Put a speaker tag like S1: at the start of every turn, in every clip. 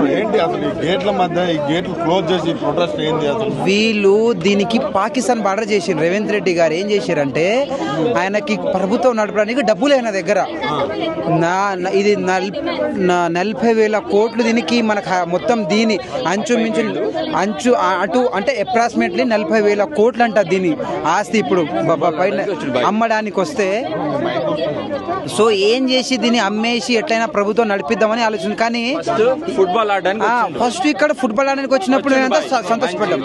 S1: అంటున్నారు ఏంటి అసలు ఈ గేట్ల మధ్య ఈ గేట్లు క్లోజ్ చేసి ప్రొటెస్ట్ ఏంది అసలు?
S2: వీళ్ళు దీనికి పాకిస్తాన్ బార్డర్ చేసిండ్రు. రేవంత్ రెడ్డి గారు ఏం చేశారంటే ఆయనకి ప్రభుత్వం నడపడానికి డబ్బులు ఆయన దగ్గర. నా ఇది నలభై వేల కోట్లు దీనికి మనకు మొత్తం దీని అంచు మించు అంచు అటు అంటే అప్రాక్సిమేట్లీ నలభై వేల కోట్లు అంట దీని ఆస్తి ఇప్పుడు. పైన అమ్మడానికి వస్తే సో ఏం చేసి దీన్ని అమ్మేసి ఎట్లయినా ప్రభుత్వం నడిపిద్దామని ఆలోచన. కానీ
S3: ఫుట్బాల్ ఆడడానికి
S2: ఆ, ఫస్ట్ ఇక్కడ ఫుట్బాల్ ఆడడానికి వచ్చినప్పుడు మేమంతా సంతోషపడ్డాం.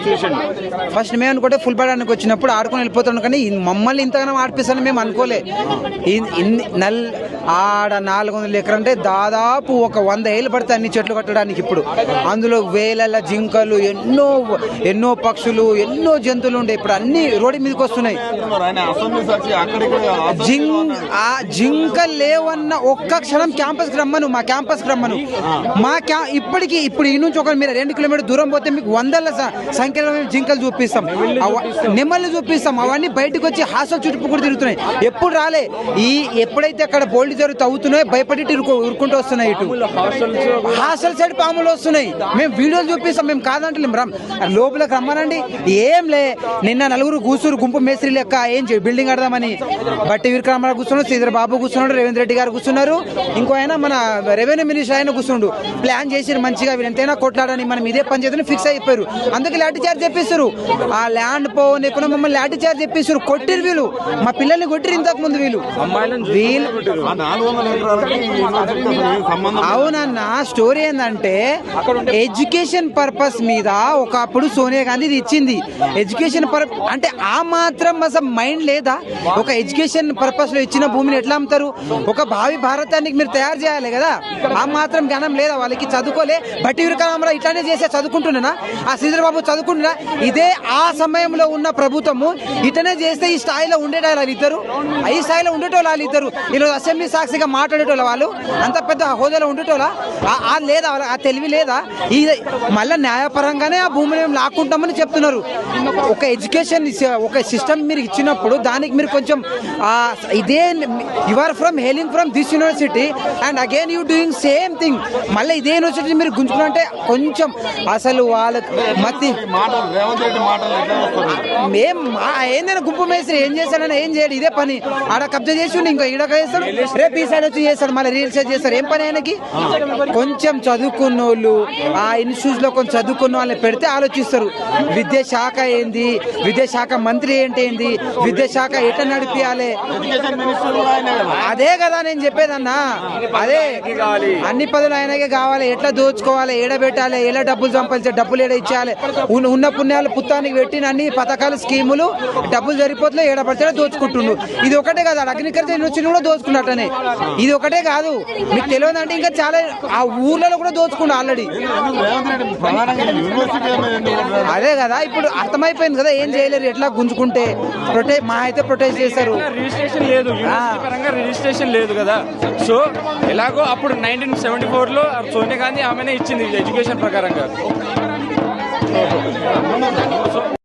S2: ఫస్ట్ మేము అనుకుంటే ఫుట్బాల్ ఆడడానికి వచ్చినప్పుడు ఆడుకొని వెళ్ళిపోతాం కానీ మమ్మల్ని ఇంతగానో ఆడిపిస్తానని మేము అనుకోలే. నల్ ఆడ నాలుగు వందల ఎకరం అంటే దాదాపు ఒక వంద ఏళ్ళు పడతాయి అన్ని చెట్లు కట్టడానికి ఇప్పుడు. అందులో వేలల జింకలు ఎన్నో ఎన్నో పక్షులు ఎన్నో జంతువులు ఉండే ఇప్పుడు అన్ని రోడ్డు మీదకి వస్తున్నాయి. జింక్ ఆ జింక లేవన్న ఒక్క క్షణం క్యాంపస్కి రమ్మను మా క్యాంపస్కి రమ్మను. మా క్యా ఇప్పటికి ఇప్పుడు ఈ నుంచి ఒక మీరు రెండు కిలోమీటర్ దూరం పోతే మీకు వందల సంఖ్యలో జింకలు చూపిస్తాం. అవ- చూపిస్తాం. అవన్నీ బయటకు వచ్చి హాస్టల్ చుట్టుపక్కల కూడా తిరుగుతున్నాయి. ఎప్పుడు రాలే. ఈ ఎప్పుడైతే అక్కడ బోల్డ్ జరుగుతూ అవుతున్నాయో భయపడి ఉరుకుంటూ వస్తున్నాయి ఇటు. హాస్టల్ సైడ్ పాములు వస్తున్నాయి. మేము వీడియోలు చూపిస్తాం మేము కాదంటలేం రమ్ లోపలికి రమ్మనండి. ఏం లే నిన్న నలుగురు కూర్చురు గుంపు మేస్త్రి లెక్క ఏం బిల్డింగ్ కడదామని. బట్టి విక్రమారావు కూర్చున్నాడు శ్రీధర్ బాబు కూర్చున్నాడు రేవంత్ రెడ్డి గారు కూర్చున్నారు. ఇంకో ఆయన మన రెవెన్యూ మినిస్టర్ ఆయన కూర్చుండు ప్లాన్ చేసి మంచిగా వీళ్ళు ఎంతైనా కొట్లాడని మనం ఇదే పని చేద్దని ఫిక్స్ అయిపోయారు. అందుకే లాఠీ చార్జ్ చెప్పిస్తారు ఆ ల్యాండ్ పోనీకుండా మమ్మల్ని లాఠీ చార్జ్ చెప్పిస్తారు కొట్టిరు వీళ్ళు. మా పిల్లల్ని కొట్టిరు ఇంతకు ముందు వీళ్ళు. వీళ్ళు అవునన్న స్టోరీ ఏంటంటే ఎడ్యుకేషన్ పర్పస్ మీద ఒకప్పుడు సోనియా గాంధీ ఇది ఇచ్చింది. ఎడ్యుకేషన్ పర్ అంటే ఆ మాత్రం అసలు మైండ్ లేదా? ఒక ఎడ్యుకేషన్ పర్పస్లో ఇచ్చిన భూమిని ఎట్లా అమ్ముతారు? ఒక భావి భారతానికి మీరు తయారు చేయాలి కదా? ఆ మాత్రం జ్ఞానం లేదా? వాళ్ళకి చదువుకోలే. బట్టి విరకామరా ఇట్లానే చేసే చదువుకుంటున్నా ఆ శ్రీధర్ బాబు చదువుకుంటున్నా ఇదే ఆ సమయంలో ఉన్న ప్రభుత్వము ఇటనే చేస్తే ఈ స్థాయిలో ఉండేటోళ్ళు వాళ్ళు ఇద్దరు. ఈ స్థాయిలో ఉండేటోళ్ళు వాళ్ళు ఇద్దరు. ఈరోజు అసెంబ్లీ సాక్షిగా మాట్లాడేటోళ్ళ వాళ్ళు? అంత పెద్ద హోదాలో ఉండేటోళ్ళ? ఆ- లేదా? ఆ తెలివి లేదా? ఈ మళ్ళీ న్యాయపరంగానే ఆ భూమిని మేము లాక్కుంటామని చెప్తున్నారు. ఒక ఎడ్యుకేషన్ ఒక సిస్టమ్ మీరు ఇచ్చినప్పుడు దానికి మీరు కొంచెం ఇదే you are from హెలింగ్ from this university and again you doing same thing మళ్ళీ ఇదే యూనివర్సిటీ మీరు గుంజుకుంటే కొంచెం అసలు వాళ్ళకి మతి మేం ఏందైనా గుంపు మేస్త్రి? ఏం చేస్తాడని ఏం చేయడు? ఇదే పని. ఆడ కబ్జా చేసి ఇంకా ఈడ చేస్తాడు. రేపు ఈ సైడ్ వచ్చి చేస్తాడు మళ్ళీ రీల్స్ సెట్ చేస్తాడు ఏం పని ఆయనకి? కొంచెం చదువుకున్న వాళ్ళు ఆ ఇన్స్టిట్యూట్లో కొంచెం చదువుకున్న వాళ్ళని పెడితే ఆలోచిస్తారు. విద్యాశాఖ ఏంది? విద్యాశాఖ మంత్రి ఏంటి ఏంది? విద్యాశాఖ ఎట్లా నడిపియాలి? అదే కదా నేను చెప్పేదన్నా. అదే అన్ని పదులు ఆయనకే కావాలి. ఎట్లా దోచుకోవాలి? ఎడబెట్టాలి ఎలా డబ్బులు సంపాదించాలి? డబ్బులు ఏడ ఇచ్చేయాలి? ఉన్న- పుణ్యాలు పుత్తానికి పెట్టిన అన్ని పథకాలు స్కీములు డబ్బులు సరిపోతున్నాయి ఏడబడితే దోచుకుంటుండు. ఇది ఒకటే కదా అగ్రికల్చర్ యూనివర్సిటీ కూడా దోచుకున్నట్టనే. ఇది ఒకటే కాదు. మీకు తెలియదు అంటే ఇంకా చాలా ఆ ఊర్లలో కూడా దోచుకుండు ఆల్రెడీ? అదే కదా ఇప్పుడు అర్థమైపోయింది కదా ఏం చేయలేరు ఎట్లా గుంజుకుంటే ప్రొటెస్ట్ మా అయితే ప్రొటెస్ట్ చేశారు.
S3: రిజిస్ట్రేషన్ లేదు పరంగా రిజిస్ట్రేషన్ లేదు కదా. సో ఎలాగో అప్పుడు నైన్టీన్ సెవెంటీ ఫోర్లో సోనియా గాంధీ ఆమెనే ఇచ్చింది ఎడ్యుకేషన్ ప్రకారంగా.